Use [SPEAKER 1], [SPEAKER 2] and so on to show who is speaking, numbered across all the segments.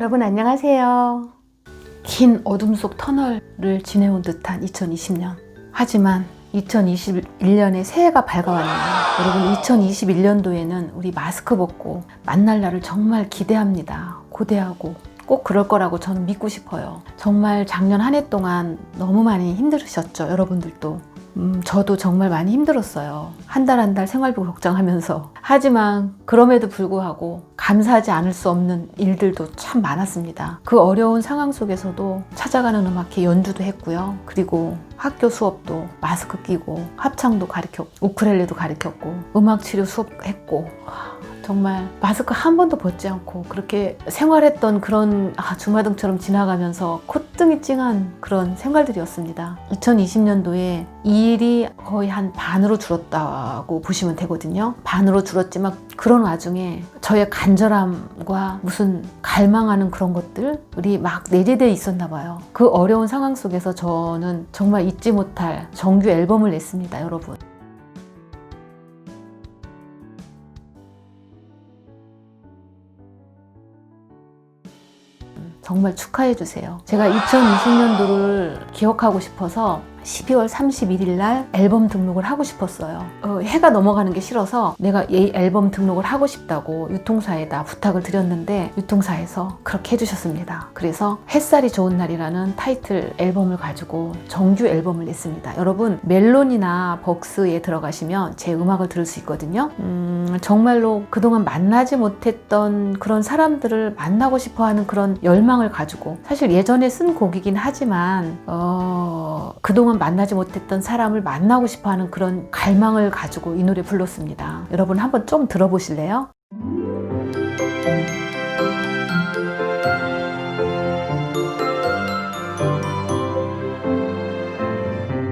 [SPEAKER 1] 여러분 안녕하세요. 긴 어둠 속 터널을 지내온 듯한 2020년. 하지만 2021년에 새해가 밝아왔네요. 여러분 2021년도에는 우리 마스크 벗고 만날 날을 정말 기대합니다. 고대하고 꼭 그럴 거라고 저는 믿고 싶어요. 정말 작년 한 해 동안 너무 많이 힘들으셨죠, 여러분들도. 음, 저도 정말 많이 힘들었어요. 한 달 한 달 생활비 걱정하면서. 하지만 그럼에도 불구하고 감사하지 않을 수 없는 일들도 참 많았습니다. 그 어려운 상황 속에서도 찾아가는 음악회 연주도 했고요. 그리고 학교 수업도 마스크 끼고 합창도 가르쳤고 우크렐레도 가르쳤고 음악 치료 수업 했고 정말 마스크 한 번도 벗지 않고 그렇게 생활했던 그런 아, 주마등처럼 지나가면서 콧등이 찡한 그런 생활들이었습니다. 2020년도에 이 일이 거의 한 반으로 줄었다고 보시면 되거든요. 반으로 줄었지만 그런 와중에 저의 간절함과 무슨 갈망하는 그런 것들이 막 내재되어 있었나 봐요. 그 어려운 상황 속에서 저는 정말 잊지 못할 정규 앨범을 냈습니다, 여러분. 정말 축하해 주세요. 제가 2020년도를 기억하고 싶어서 12월 31일 날 앨범 등록을 하고 싶었어요. 어, 해가 넘어가는 게 싫어서 내가 이 앨범 등록을 하고 싶다고 유통사에다 부탁을 드렸는데 유통사에서 그렇게 해주셨습니다. 그래서 햇살이 좋은 날이라는 타이틀 앨범을 가지고 정규 앨범을 냈습니다. 여러분 멜론이나 벅스에 들어가시면 제 음악을 들을 수 있거든요. 음, 정말로 그동안 만나지 못했던 그런 사람들을 만나고 싶어하는 그런 열망을 가지고 사실 예전에 쓴 곡이긴 하지만 어, 그동안 만나지 못했던 사람을 만나고 싶어 하는 그런 갈망을 가지고 이 노래 불렀습니다. 여러분 한번 좀 들어보실래요?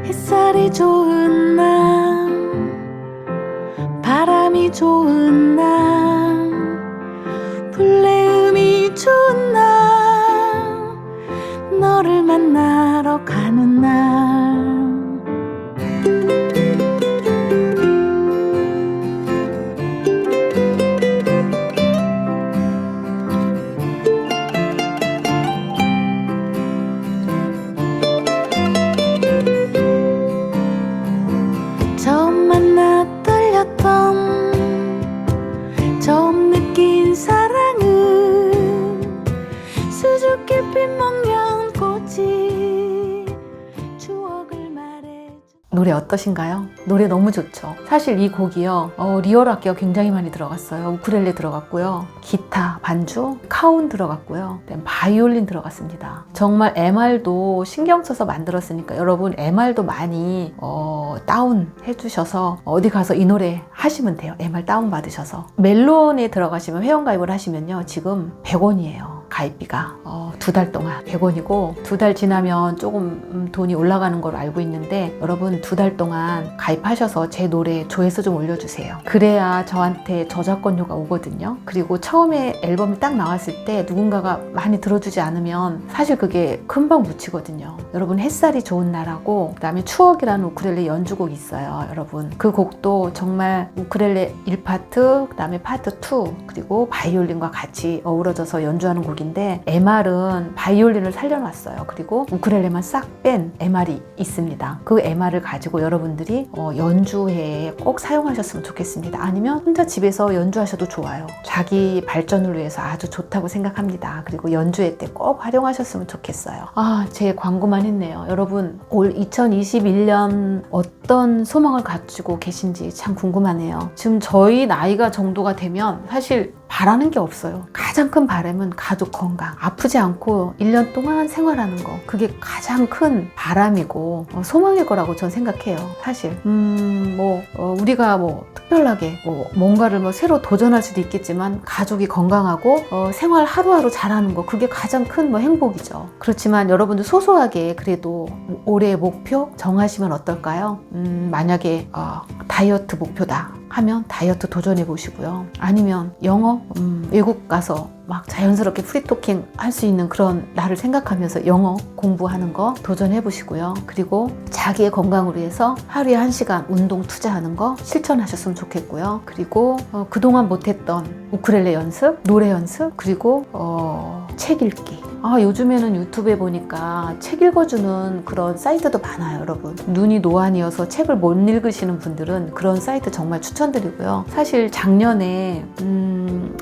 [SPEAKER 1] 햇살이 좋은 날, 바람이 좋은 날, 플레음이 좋은 날, 너를 만나러 가는 날. 어떠신가요? 노래 너무 좋죠. 사실 이 곡이요, 어, 리얼 악기가 굉장히 많이 들어갔어요. 우크렐레 들어갔고요, 기타, 반주, 카운 들어갔고요, 바이올린 들어갔습니다. 정말 MR도 신경 써서 만들었으니까 여러분 MR도 많이 어, 다운 해주셔서 어디 가서 이 노래 하시면 돼요. MR 다운 받으셔서 멜론에 들어가시면 회원가입을 하시면요, 지금 100원이에요. 가입비가 어, 두달 동안 100원이고 두 달 지나면 조금 음, 돈이 올라가는 걸 알고 있는데 여러분 두 달 동안 가입하셔서 제 노래 조회수 좀 올려주세요. 그래야 저한테 저작권료가 오거든요. 그리고 처음에 앨범이 딱 나왔을 때 누군가가 많이 들어주지 않으면 사실 그게 금방 묻히거든요. 여러분 햇살이 좋은 날하고 그다음에 추억이라는 우크렐레 연주곡 있어요. 여러분 그 곡도 정말 우크렐레 1파트 그다음에 파트 2 그리고 바이올린과 같이 어우러져서 연주하는 곡 인데 MR은 바이올린을 살려놨어요. 그리고 우크렐레만 싹 뺀 MR이 있습니다. 그 MR을 가지고 여러분들이 어, 연주회에 꼭 사용하셨으면 좋겠습니다. 아니면 혼자 집에서 연주하셔도 좋아요. 자기 발전을 위해서 아주 좋다고 생각합니다. 그리고 연주회 때 꼭 활용하셨으면 좋겠어요. 아, 제 광고만 했네요. 여러분, 올 2021년 어떤 소망을 가지고 계신지 참 궁금하네요. 지금 저희 나이가 정도가 되면 사실 바라는 게 없어요. 가장 큰 바람은 가족 건강. 아프지 않고 1년 동안 생활하는 거. 그게 가장 큰 바람이고 어, 소망일 거라고 전 생각해요. 사실. 음, 뭐, 어, 우리가 뭐 특별하게 뭐 뭔가를 뭐 새로 도전할 수도 있겠지만 가족이 건강하고 어, 생활 하루하루 잘하는 거. 그게 가장 큰 뭐 행복이죠. 그렇지만 여러분들 소소하게 그래도 올해의 목표 정하시면 어떨까요? 음, 만약에 어, 다이어트 목표다. 하면 다이어트 도전해 보시고요. 아니면 영어 음, 외국 가서 막 자연스럽게 프리토킹 할 수 있는 그런 나를 생각하면서 영어 공부하는 거 도전해 보시고요. 그리고 자기의 건강을 위해서 하루에 한 시간 운동 투자하는 거 실천하셨으면 좋겠고요. 그리고 어, 그동안 못했던 우크렐레 연습, 노래 연습, 그리고 어, 책 읽기. 아, 요즘에는 유튜브에 보니까 책 읽어주는 그런 사이트도 많아요, 여러분. 눈이 노안이어서 책을 못 읽으시는 분들은 그런 사이트 정말 추천드리고요. 사실 작년에, 음,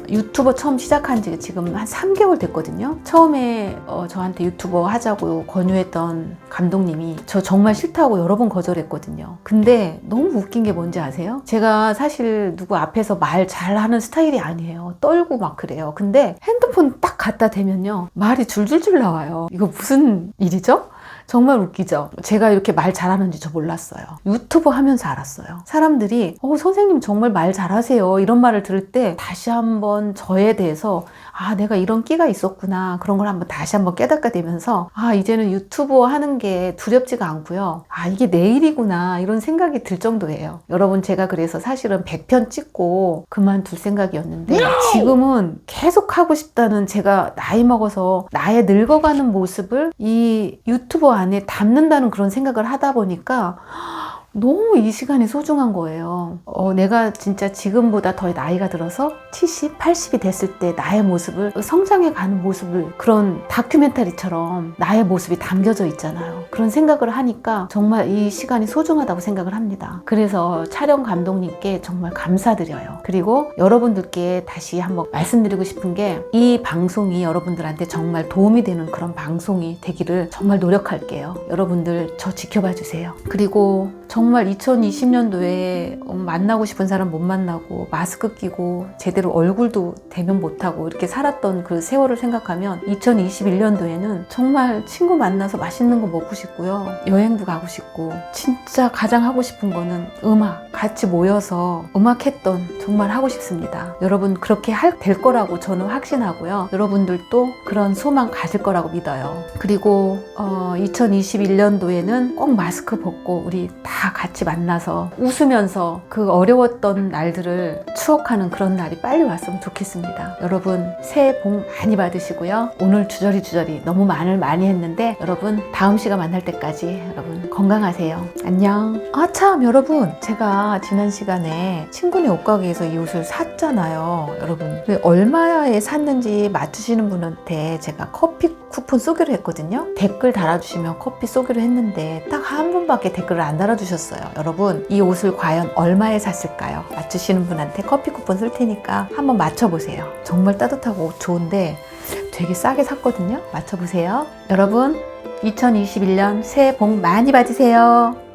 [SPEAKER 1] 유튜버 처음 시작한 지 지금 한 3개월 됐거든요. 처음에 어, 저한테 유튜버 하자고 권유했던 감독님이 저 정말 싫다고 여러 번 거절했거든요. 근데 너무 웃긴 게 뭔지 아세요? 제가 사실 누구 앞에서 말 잘하는 스타일이 아니에요. 떨고 막 그래요. 근데 핸드폰 딱 갖다 대면요. 말이 줄줄줄 나와요. 이거 무슨 일이죠? 정말 웃기죠? 제가 이렇게 말 잘하는지 저 몰랐어요. 유튜브 하면서 알았어요. 사람들이, 어, 선생님 정말 말 잘하세요. 이런 말을 들을 때 다시 한번 저에 대해서, 아, 내가 이런 끼가 있었구나. 그런 걸 한번 다시 한번 깨닫게 되면서, 아, 이제는 유튜버 하는 게 두렵지가 않고요. 아, 이게 내 일이구나. 이런 생각이 들 정도예요. 여러분, 제가 그래서 사실은 100편 찍고 그만둘 생각이었는데, 지금은 계속 하고 싶다는 제가 나이 먹어서 나의 늙어가는 모습을 이 유튜버 안에 담는다는 그런 생각을 하다 보니까 너무 이 시간이 소중한 거예요. 어, 내가 진짜 지금보다 더 나이가 들어서 70, 80이 됐을 때 나의 모습을 성장해 가는 모습을 그런 다큐멘터리처럼 나의 모습이 담겨져 있잖아요. 그런 생각을 하니까 정말 이 시간이 소중하다고 생각을 합니다. 그래서 촬영 감독님께 정말 감사드려요. 그리고 여러분들께 다시 한번 말씀드리고 싶은 게 이 방송이 여러분들한테 정말 도움이 되는 그런 방송이 되기를 정말 노력할게요. 여러분들 저 지켜봐 주세요. 그리고 정말 2020년도에 만나고 싶은 사람 못 만나고 마스크 끼고 제대로 얼굴도 대면 못하고 이렇게 살았던 그 세월을 생각하면 2021년도에는 정말 친구 만나서 맛있는 거 먹고 싶고요. 여행도 가고 싶고 진짜 가장 하고 싶은 거는 음악 같이 모여서 음악했던 정말 하고 싶습니다. 여러분 그렇게 할, 될 거라고 저는 확신하고요. 여러분들도 그런 소망 가질 거라고 믿어요. 그리고 어, 2021년도에는 꼭 마스크 벗고 우리 다 같이 만나서 웃으면서 그 어려웠던 날들을 추억하는 그런 날이 빨리 왔으면 좋겠습니다. 여러분 새해 복 많이 받으시고요. 오늘 주저리 주저리 너무 말을 많이 했는데 여러분 다음 시간 만날 때까지 여러분 건강하세요. 안녕. 아 참 여러분 제가 지난 시간에 친구네 옷가게에서 이 옷을 샀잖아요. 여러분 얼마에 샀는지 맞추시는 분한테 제가 커피 쿠폰 쏘기로 했거든요. 댓글 달아주시면 커피 쏘기로 했는데 딱 한 분밖에 댓글을 안 달아주셨어요. 여러분 이 옷을 과연 얼마에 샀을까요? 맞추시는 분한테 커피 쿠폰 쓸 테니까 한번 맞춰보세요. 정말 따뜻하고 옷 좋은데 되게 싸게 샀거든요. 맞춰보세요. 여러분 2021년 새해 복 많이 받으세요.